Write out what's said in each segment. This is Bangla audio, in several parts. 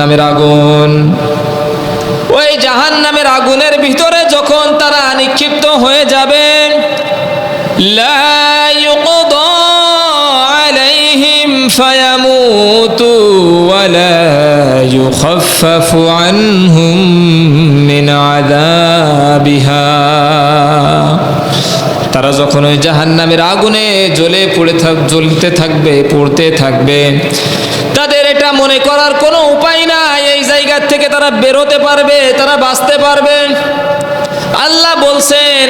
জাহান্নামের আগুন। ওই জাহান্নামের আগুনের ভিতরে যখন তারা নিক্ষিপ্ত হয়ে যাবে তারা যখন ওই জাহান্নামের আগুনে জ্বলে পড়ে থাক, জ্বলতে থাকবে, পড়তে থাকবে এটা মনে করার কোনো উপায় নাই। এই জায়গা থেকে তারা বেরোতে পারবে, তারা বাঁচতে পারবে। আল্লাহ বলছেন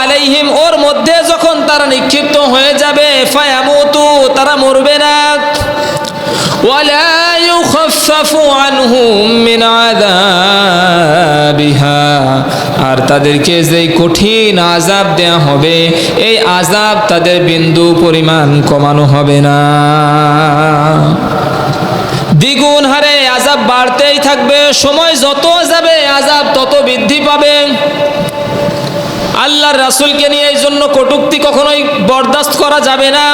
আলাইহিম ওর মধ্যে যখন তারা নিক্ষিপ্ত হয়ে যাবে, ফায়ামুতু, তারা মরবে না। আর তাদেরকে যেই কঠিন আযাব দেয়া হবে, এই আযাব তাদের বিন্দু পরিমাণ কমানো হবে না। দ্বিগুণ হারে আজাব বাড়তেই থাকবে। সময় যত যাবে আজাব তত বৃদ্ধি পাবে। আল্লাহর রাসুলকে নিয়ে এই জন্য কটুক্তি কখনোই বরদাস্ত করা যাবে না।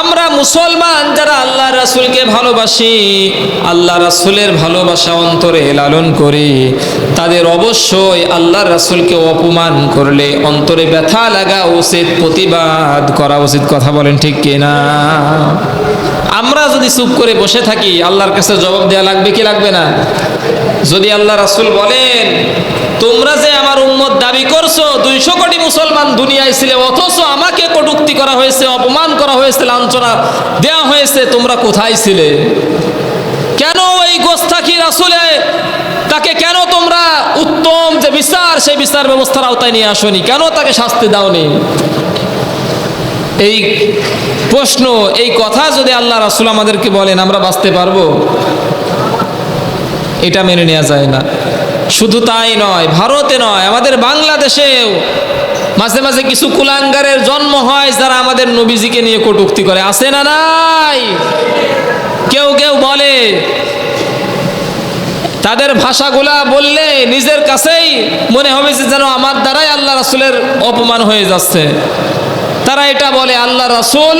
আমরা মুসলমান যারা আল্লাহ রাসূলকে ভালোবাসি আল্লাহ রাসূলের ভালোবাসা অন্তরে লালন করি, তাদের অবশ্যই আল্লাহ রাসূলকে অপমান করলে অন্তরে ব্যথা লাগা উচিত, প্রতিবাদ করা উচিত। কথা বলেন ঠিক কিনা? আমরা যদি চুপ করে বসে থাকি, আল্লাহর কাছে জবাব দেওয়া লাগবে কি লাগবে না? যদি আল্লাহ রাসুল বলেন, তোমরা যে আমার উম্মত দাবি করছ, দুইশো কোটি মুসলমান দুনিয়ায় ছিলে, অথচ আমাকে কটুক্তি করা হয়েছে, অপমান করা হয়েছে, লাঞ্ছনা দেয়া হয়েছে, তোমরা কোথায় ছিলে? কেন এই গোস্তাকি রাসুলে তাকে কেন তোমরা উত্তম যে বিচার, সেই বিচার ব্যবস্থার আওতায় নিয়ে আসনি? কেন তাকে শাস্তি দাওনি? এই প্রশ্ন, এই কথা যদি আল্লাহ রাসুল আমাদেরকে বলেন, আমরা বাঁচতে পারব? এটা মেনে নেওয়া যায় না। শুধু তাই নয়, ভারতে নয়, আমাদের বাংলাদেশেও মাঝে মাঝে কিছু কুলাঙ্গারের জন্ম হয় যারা আমাদের নবীজিকে নিয়ে কটুক্তি করে। আসে না নাই? কেউ কেউ বলে, তাদের ভাষাগুলা বললে নিজের কাছেই মনে হবে যে যেন আমার দ্বারাই আল্লাহ রাসুলের অপমান হয়ে যাচ্ছে। তারা এটা বলে, আল্লাহ রাসুল,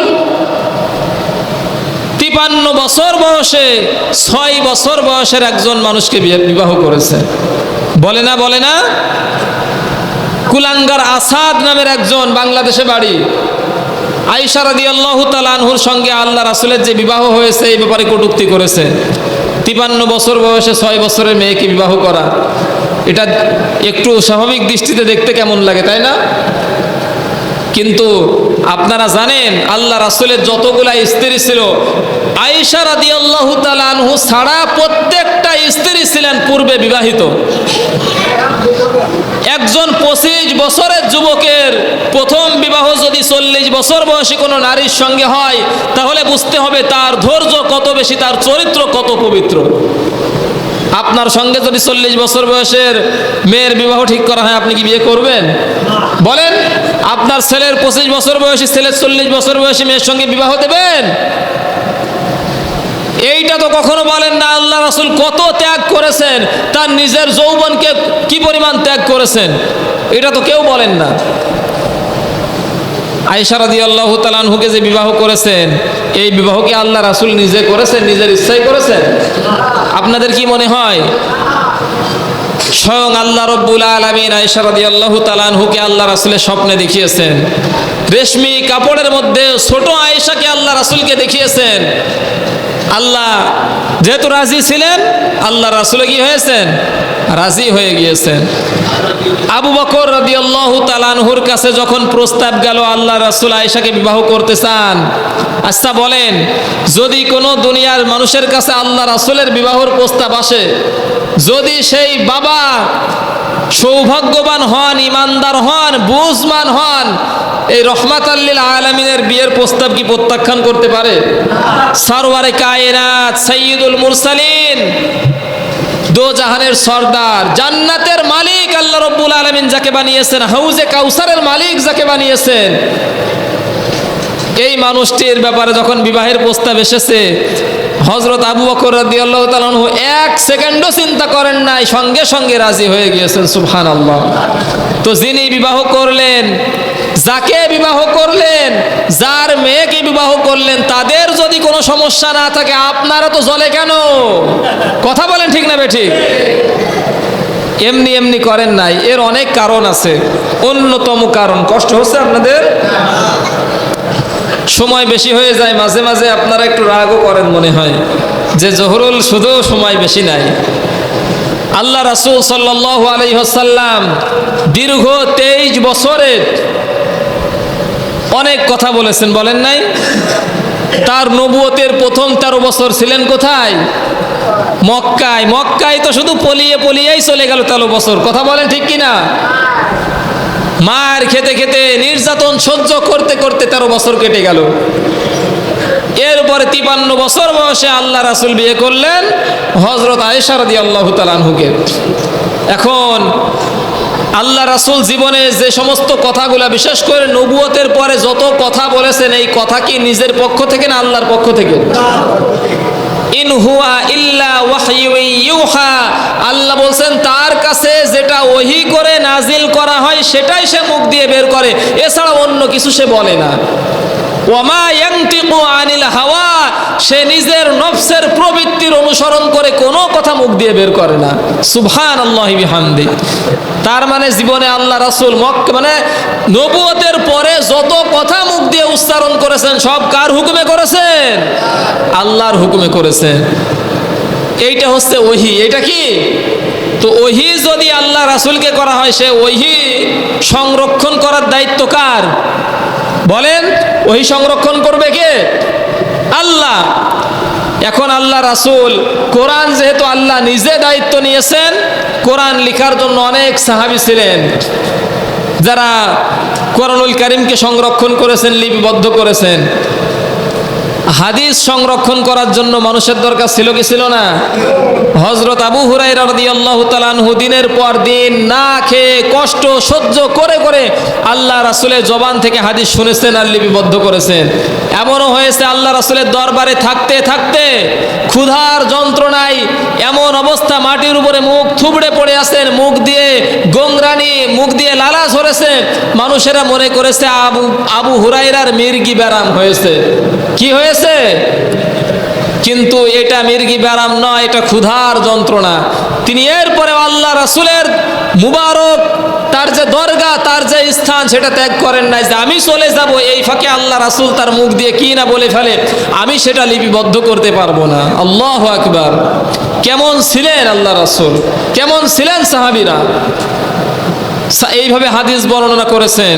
তিপান্ন বছর বয়সে, ছয় বছর বয়সের একজন মানুষকে বিবাহ করেছে। বলে না বলে না? কুলাঙ্গার আসাদ নামের একজন বাংলাদেশে বাড়ি। আইসা রাদি আল্লাহ তালানহুর সঙ্গে আল্লাহ রাসুলের যে বিবাহ হয়েছে, এই ব্যাপারে কটুক্তি করেছে। তিপান্ন বছর বয়সে ছয় বছরের মেয়েকে বিবাহ করা। এটা একটু স্বাভাবিক দৃষ্টিতে দেখতে কেমন লাগে, তাই না? কিন্তু আপনারা জানেন, আল্লাহ রাসুলের যতগুলা স্ত্রী ছিল, আয়েশা রাদি আল্লাহ তালানহু ছাড়া প্রত্যেকটা স্ত্রী ছিলেন পূর্বে বিবাহিত। একজন পঁচিশ বছরের যুবকের প্রথম বিবাহ যদি চল্লিশ বছর বয়সী কোনো নারীর সঙ্গে হয়, তাহলে বুঝতে হবে তার ধৈর্য কত বেশি, তার চরিত্র কত পবিত্র। আপনার সঙ্গে যদি চল্লিশ বছর বয়সের মেয়ের বিবাহ ঠিক করা হয়, আপনি কি বিয়ে করবেন? বলেন, আপনার ছেলের পঁচিশ বছর বয়সী ছেলের চল্লিশ বছর বয়সী মেয়ের সঙ্গে বিবাহ দেবেন? এইটা তো কখনো বলেন না, আল্লাহ রাসুল কত ত্যাগ করেছেন, তার নিজের যৌবনকে কি পরিমাণ ত্যাগ করেছেন? এটা তো কেউ বলেন না। আইসারাদি আল্লাহ তালানহুকে যে বিবাহ করেছেন, এই বিবাহ কি আল্লাহ রাসুল নিজে করেছেন, নিজের ইচ্ছাই করেছেন? আপনাদের কি মনে হয়? স্বয়ং আল্লাহ রব্বুল আলমিন আইসারাদি আল্লাহ তালানহুকে আল্লাহ রাসুলের স্বপ্নে দেখিয়েছেন। রেশমি কাপড়ের মধ্যে ছোট আয়েশাকে আল্লাহ রাসুলকে দেখিয়েছেন। আল্লাহ যেহেতু রাজি ছিলেন, আল্লাহ রাসুলে কি হয়েছেন? রাজি হয়ে গিয়েছেন। আবু বকর রদি আল্লাহ তালানহুর কাছে যখন প্রস্তাব গেল, আল্লাহ রাসুল আয়েশাকে বিবাহ করতে চান আচ্ছা বলেন, যদি কোনো দুনিয়ার মানুষের কাছে আল্লাহ রাসুলের বিবাহর প্রস্তাব আসে, যদি সেই বাবা সৌভাগ্যবান হন, ইমানদার হন, বুঝমান হন এই রহমাত আল্লিল আলমিনের বিয়ের প্রস্তাব কি প্রত্যাখ্যান করতে পারে? সারওয়ারে কায়নাত সৈয়দুল মুরসালিন দো জাহানের সর্দার, জান্নাতের মালিক আল্লাহ রব্বুল আলমিন যাকে বানিয়েছেন, হাউজে কাউসারের মালিক যাকে বানিয়েছেন। এই মানুষটির ব্যাপারে যখন বিবাহের প্রস্তাব এসেছে হজরত আবু বকর তাআলা আনহু এক সেকেন্ডও চিন্তা করেন নাই, সঙ্গে সঙ্গে রাজি হয়ে গিয়েছেন, সুবহানাল্লাহ। তো যিনি বিবাহ করলেন যাকে বিবাহ করলেন, যার মেয়েকে বিবাহ করলেন, তাদের যদি কোনো সমস্যা না থাকে, আপনারা তো জলে কেন? কথা বলেন ঠিক না বেঠিক এমনি এমনি করেন নাই, এর অনেক কারণ আছে। অন্যতম কারণ, কষ্ট হচ্ছে আপনাদের? সময় বেশি হয়ে যায়, মাঝে মাঝে আপনারা একটু রাগও করেন মনে হয়। যে জহরুল শুধু সময় বেশি নাই। আল্লাহ রাসুল সাল্লাহ আলহ্লাম দীর্ঘ তেইশ বছরের অনেক কথা বলেছেন, বলেন নাই? তার নবুয়তের প্রথম তেরো বছর ছিলেন কোথায়? মক্কায়। মক্কায় তো শুধু পলিয়ে পলিয়েই চলে গেল তেরো বছর। কথা বলেন ঠিক কিনা মার খেতে খেতে নির্যাতন সহ্য করতে করতে তেরো বছর কেটে গেল। এরপরে তিপান্ন বছর বয়সে আল্লাহ রাসুল বিয়ে করলেন হজরত আয়েশারদি আল্লাহ তালানহুকে এখন আল্লাহ রাসুল জীবনে যে সমস্ত কথাগুলো, বিশেষ করে নবুয়তের পরে যত কথা বলেছেন, এই কথা কি নিজের পক্ষ থেকে না আল্লাহর পক্ষ থেকে? ইন হুয়া ইল্লা ইউহা। আল্লাহ বলছেন, তার কাছে যেটা ওহি করে নাজিল করা হয়, সেটাই সে মুখ দিয়ে বের করে। এছাড়া অন্য কিছু সে বলে না। ওমা ইয়াংতিকু আনিল হাওয়া, সে নিজের নফসের প্রবৃত্তির অনুসরণ করে কোনো কথা মুখ দিয়ে বের করে না। সুবহান আল্লাহ তার মানে জীবনে আল্লাহ রাসূল মক মানে নবুয়তের পরে যত কথা মুখ দিয়ে উচ্চারণ করেছেন, সব কার হুকুমে করেছেন? আল্লাহর হুকুমে করেছেন। এইটা হচ্ছে ওহি। এটা কি? তো ওহি যদি আল্লাহ রাসূলকে করা হয়, সে ওহি সংরক্ষণ করার দায়িত্ব কার? বলেন ওই সংরক্ষণ করবে কে? আল্লাহ। এখন আল্লাহ রাসুল, কোরআন যেহেতু আল্লাহ নিজে দায়িত্ব নিয়েছেন, কোরআন লিখার জন্য অনেক সাহাবি ছিলেন, যারা কোরআনুল করিমকে সংরক্ষণ করেছেন, লিপিবদ্ধ করেছেন। হাদিস সংরক্ষণ করার জন্য মানুষের দরকার ছিল কি ছিল না? হজরত আবু হুরাই রাদিয়াল্লাহু দিনের পর দিন না খেয়ে কষ্ট সহ্য করে করে আল্লাহ রাসূলের জবান থেকে হাদিস শুনেছেন আর লিপিবদ্ধ করেছেন। এমনও হয়েছে আল্লাহ রাসূলের দরবারে থাকতে থাকতে ক্ষুধার যন্ত্রণায় এমন অবস্থা মাটির উপরে মুখ থুবড়ে পড়ে আছেন, মুখ দিয়ে গোংরানি, মুখ দিয়ে লালা ঝরেছে। মানুষেরা মনে করেছে আবু আবু হুরাইরার মির্গি ব্যারাম হয়েছে। কি হয়েছে? কিন্তু এটা মির্গি ব্যারাম নয় এটা ক্ষুধার যন্ত্রণা। তিনি এরপরে আল্লাহ রাসুলের মুবারক, তার যে দরগা, তার যে স্থান, সেটা ত্যাগ করেন নাই যে আমি চলে যাব, এই ফাঁকে আল্লাহ রাসুল তার মুখ দিয়ে কি না বলে ফেলে, আমি সেটা লিপিবদ্ধ করতে পারব না। আল্লাহ আকবার। কেমন ছিলেন আল্লাহ রাসুল? কেমন ছিলেন সাহাবিরা? এইভাবে হাদিস বর্ণনা করেছেন।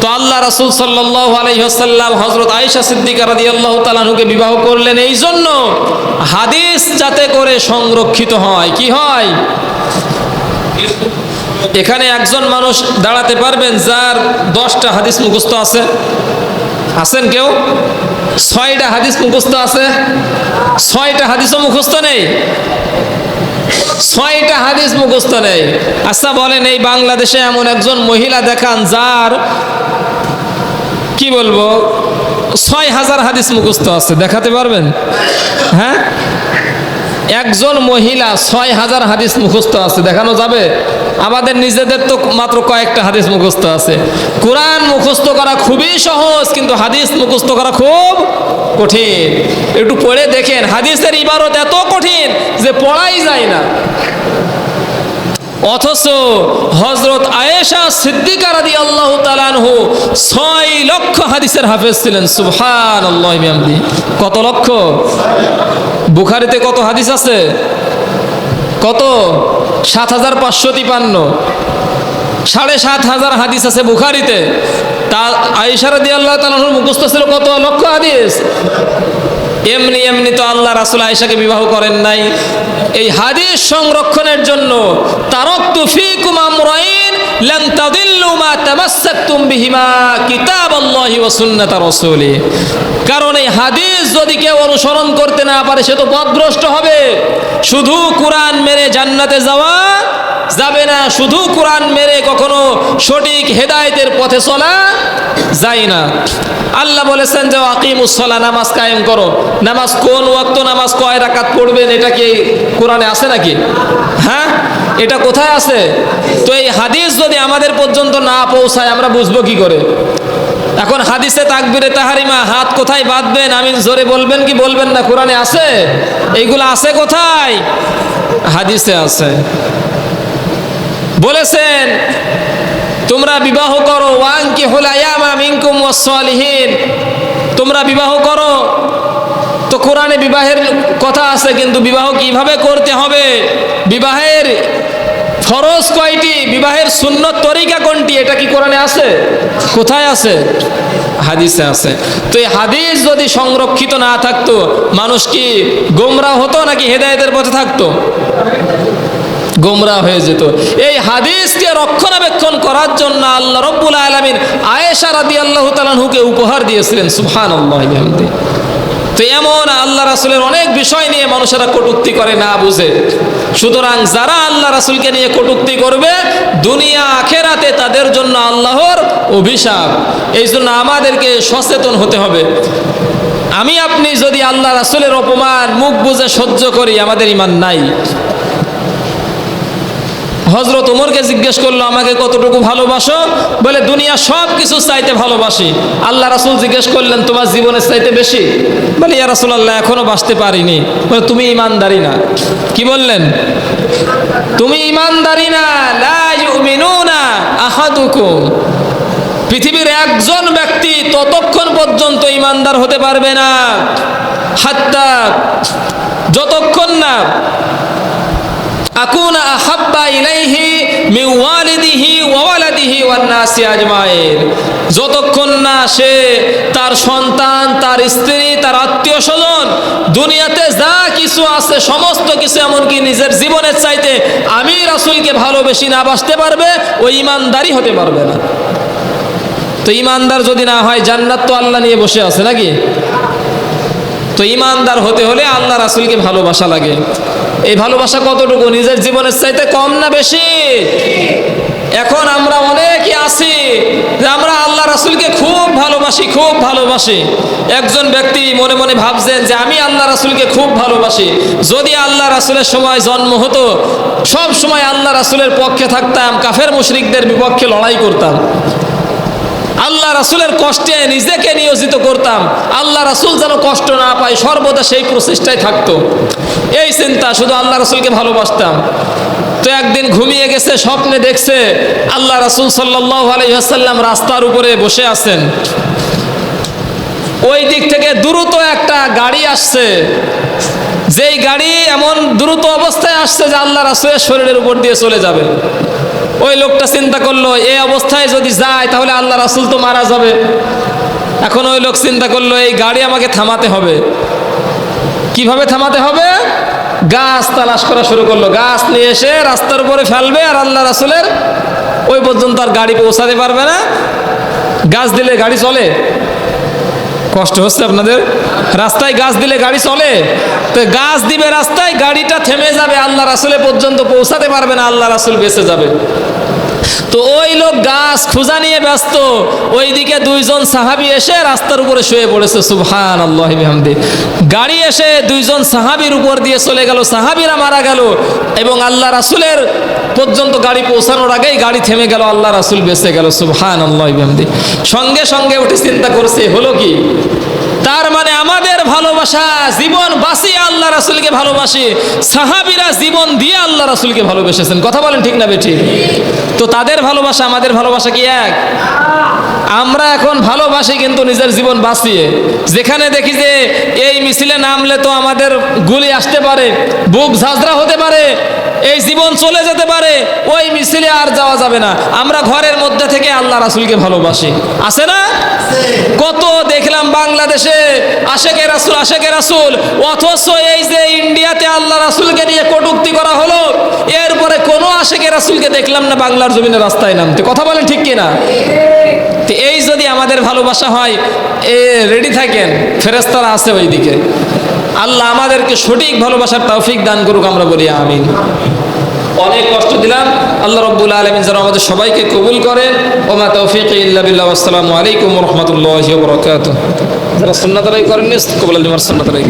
তো আল্লাহ রাসুল সাল্লাহ আলহিহাসাল্লাম হজরত আয়েশা সিদ্দিকা রাদি আল্লাহ তালাহুকে বিবাহ করলেন। এই জন্য হাদিস যাতে করে সংরক্ষিত হয়। কি হয়? এখানে একজন মানুষ দাঁড়াতে পারবেন যার দশটা হাদিস মুখস্থ আছে। আছেন কেউ? ছয়টা হাদিস মুখস্থ আছে। ছয়টা হাদিসও মুখস্থ নেই। ছয়টা হাদিস মুখস্থ নেই। আচ্ছা বলেন, এই বাংলাদেশে এমন একজন মহিলা দেখান যার, কি বলব, ছয় হাজার হাদিস মুখস্থ আছে, দেখাতে পারবেন? হ্যাঁ? একজন মহিলা ছয় হাজার হাদিস মুখস্থ আছে, দেখানো যাবে? আমাদের নিজেদের তো মাত্র কয়েকটা হাদিস মুখস্থ আছে। কোরআন মুখস্থ করা খুবই সহজ, কিন্তু হাদিস মুখস্থ করা খুব কঠিন। একটু পড়ে দেখেন, হাদিসের ইবারত এত কঠিন যে পড়াই যায় না। অথচ হজরত আয়েশা সিদ্দিকার আদি আল্লাহ তালানহু ছয় লক্ষ হাদিসের হাফেজ ছিলেন সুহান আল্লাহ কত লক্ষ? বুখারিতে কত হাদিস আছে? কত? সাত হাজার পাঁচশো তিপান্ন। সাড়ে সাত হাজার হাদিস আছে বুখারিতে। তা আইসারা দিয়াল্লাহ তালানহুর মুখস্থ ছিল কত? লক্ষ হাদিস। এমনি এমনি তো আল্লাহ রাসুল আয়েশাকে বিবাহ করেন নাই। এই হাদিস সংরক্ষণের জন্য তারকতু ফিকুম আমরাইন লান তাদিল্লু মা তামাসসাকতুম বিহিমা কিতাবাল্লাহি ওয়া সুন্নাত রাসূলি। কারণ এই হাদিস যদি কেউ অনুসরণ করতে না পারে, সে তো পথভ্রষ্ট হবে। শুধু কোরআন মেরে জান্নাতে যাওয়া যাবে না, শুধু কোরআন মেরে কখনো সঠিক হেদায়েতের পথে চলা যায় না। আল্লাহ বলেছেন যে আকিমুসলা নামাজ কায়েম করো। নামাজ কোন ওয়াক্ত নামাজ কয় রাকাত পড়বেন, এটা কি কোরআনে আছে নাকি? হ্যাঁ? এটা কোথায় আছে? তো এই হাদিস যদি আমাদের পর্যন্ত না পৌঁছায়, আমরা বুঝব কি করে? এখন হাদিসে তাকবিরে তাহারিমা, হাত কোথায় বাঁধবেন? আমি জোরে বলবেন কি বলবেন না? কোরআনে আছে? এইগুলো আছে কোথায়? হাদিসে আছে। বলেছেন, তোমরা বিবাহ করো ওয়াংকি হুলায়ামা মিনকুম ওয়াসসালিহিন। তোমরা বিবাহ করো, তো কোরআনে বিবাহের কথা আছে, কিন্তু বিবাহ কীভাবে করতে হবে? বিবাহের ফরজ কয়টি? বিবাহের সুন্নত তরিকা কোনটি? এটা কি কোরআনে আছে? কোথায় আছে? হাদিসে আছে। তো এই হাদিস যদি সংরক্ষিত না থাকতো, মানুষ কি গোমরা হতো নাকি হেদায়েতের পথে থাকতো? গোমরা হয়ে যেত। এই হাদিসকে রক্ষণাবেক্ষণ করার জন্য আল্লাহ রব্বুল আলমিন আয়েশা রাদি আল্লাহ তালাহুকে উপহার দিয়েছিলেন সুহান তো এমন আল্লাহ রাসুলের অনেক বিষয় নিয়ে মানুষেরা কটুক্তি করে, না বুঝে। সুতরাং যারা আল্লাহ রাসুলকে নিয়ে কটুক্তি করবে, দুনিয়া আখেরাতে তাদের জন্য আল্লাহর অভিশাপ। এই জন্য আমাদেরকে সচেতন হতে হবে। আমি, আপনি যদি আল্লাহ রাসুলের অপমান, মুখ বুঝে সহ্য করি, আমাদের ইমান নাই। হজরত উমরকে জিজ্ঞেস করল, আমাকে কতটুকু ভালোবাসো? বলে, দুনিয়া সব কিছু চাইতে ভালোবাসি। আল্লাহ রাসুল জিজ্ঞেস করলেন, তোমার জীবনের চাইতে বেশি? বলে, ইয়া রাসুল আল্লাহ এখনও বাঁচতে পারিনি। বলে, তুমি ইমানদারি না। কি বললেন? তুমি ইমানদারি না আহাদুকুম। পৃথিবীর একজন ব্যক্তি ততক্ষণ পর্যন্ত ইমানদার হতে পারবে না। হাত্তা, যতক্ষণ না আকুনা আহাব্বা ইলাইহি মি ওয়ালিদিহি ওয়া ওয়ালাদিহি ওয়ান নাসি আজমাইন। যতক্ষণ না সে তার সন্তান, তার স্ত্রী, তার আত্মীয় স্বজন দুনিয়াতে যা কিছু আছে, সমস্ত কিছু এমনকি নিজের জীবনের চাইতে আমি রাসূলকে ভালোবেসি না বাসতে পারবে ওই ইমানদারি হতে পারবে না। তো ইমানদার যদি না হয়, জান্নাত তো আল্লাহ নিয়ে বসে আছে নাকি? তো ইমানদার হতে হলে আল্লাহ রাসুলকে ভালোবাসা লাগে। এই ভালোবাসা কতটুকু? নিজের জীবনের চাইতে কম না বেশি? এখন আমরা অনেকে আছি যে আমরা আল্লাহ রাসুলকে খুব ভালোবাসি খুব ভালোবাসি। একজন ব্যক্তি মনে মনে ভাবছেন যে আমি আল্লাহ রাসুলকে খুব ভালোবাসি। যদি আল্লাহ রাসুলের সময় জন্ম হতো, সব সময় আল্লাহ রাসুলের পক্ষে থাকতাম, কাফের মুশরিকদের বিপক্ষে লড়াই করতাম। আল্লাহ রাসুলের কষ্টে নিজেকে নিয়োজিত করতাম। আল্লাহ রাসুল যেন কষ্ট না পায়, সর্বদা সেই প্রচেষ্টায় থাকতো। এই চিন্তা শুধু আল্লাহ রাসুলকে ভালোবাসতাম। তো একদিন ঘুমিয়ে গেছে, স্বপ্নে দেখছে আল্লাহ রাসুল সাল্লাহ আলহিহাসাল্লাম রাস্তার উপরে বসে আছেন। ওই দিক থেকে দ্রুত একটা গাড়ি আসছে। যেই গাড়ি এমন দ্রুত অবস্থায় আসছে যে আল্লাহ রাসুলের শরীরের উপর দিয়ে চলে যাবে। ওই লোকটা চিন্তা করল এই অবস্থায় যদি যায়, তাহলে আল্লাহ রাসুল তো মারা যাবে। এখন ওই লোক চিন্তা করল, এই গাড়ি আমাকে থামাতে হবে। কীভাবে থামাতে হবে? গাছ তালাশ করা শুরু করল। গাছ নিয়ে এসে রাস্তার উপরে ফেলবে আর আল্লাহ রাসুলের ওই পর্যন্ত আর গাড়ি পৌঁছাতে পারবে না। গাছ দিলে গাড়ি চলে। কষ্ট হচ্ছে আপনাদের? রাস্তায় গাছ দিলে গাড়ি চলে। তো গাছ দিবে রাস্তায়, গাড়িটা থেমে যাবে, আল্লাহ রাসুলে পর্যন্ত পৌঁছাতে পারবে না, আল্লাহ রাসুল বেঁচে যাবে। গাছ খোঁজা নিয়ে ব্যস্ত। ওইদিকে দুইজন সাহাবি এসে রাস্তার উপরে শুয়ে পড়েছে। সুবহান আল্লাহ বিহামদি। গাড়ি এসে দুইজন সাহাবির উপর দিয়ে চলে গেল। সাহাবিরা মারা গেল এবং আল্লাহ রাসুলের পর্যন্ত গাড়ি পৌঁছানোর আগেই গাড়ি থেমে গেল। আল্লাহ রাসুল বেঁচে গেল। সুবহান আল্লাহ বিহামদি। সঙ্গে সঙ্গে উঠে চিন্তা করছে, হলো কি? তার মানে আমাদের ভালোবাসা জীবন বাঁচিয়ে আল্লাহ রাসুলকে ভালোবাসে। সাহাবিরা জীবন দিয়ে আল্লাহ রাসুলকে ভালোবেসেছেন। কথা বলেন ঠিক না বেঠি তো তাদের ভালোবাসা আমাদের ভালোবাসা কি এক? আমরা এখন ভালোবাসি কিন্তু নিজের জীবন বাঁচিয়ে। যেখানে দেখি যে এই মিছিলে নামলে তো আমাদের গুলি আসতে পারে, বুক ঝাঁঝরা হতে পারে এই জীবন চলে যেতে পারে, ওই মিছিলে আর যাওয়া যাবে না। আমরা ঘরের মধ্যে থেকে আল্লাহ রাসুলকে ভালোবাসি। আছে না? কত দেখলাম বাংলাদেশে, আশেকে রাসুল আশেকে রাসুল। অথচ এই যে ইন্ডিয়াতে আল্লাহ রাসুলকে নিয়ে কটুক্তি করা হলো এরপরে কোনো আশেকে রাসুলকে দেখলাম না, বাংলার জমিনে রাস্তায় নামতে। কথা বলেন ঠিক কিনা? এই যদি আমাদের ভালোবাসা হয়, এ রেডি থাকেন ফেরেস্তারা আছে ওইদিকে। আল্লাহ আমাদেরকে সঠিক ভালোবাসার তৌফিক দান করুক, আমরা বলি আমিন। অনেক কষ্ট দিলাম। আল্লাহ রব্বুল আলমিন যারা আমাদের সবাইকে কবুল করে। ওমা তৌফিক ইসালাম আলাইকুম রহমতুল্লাহ বরকাত যারা সন্ন্যতারাই করেননি, কবুল আলমার সন্ন্যতারাই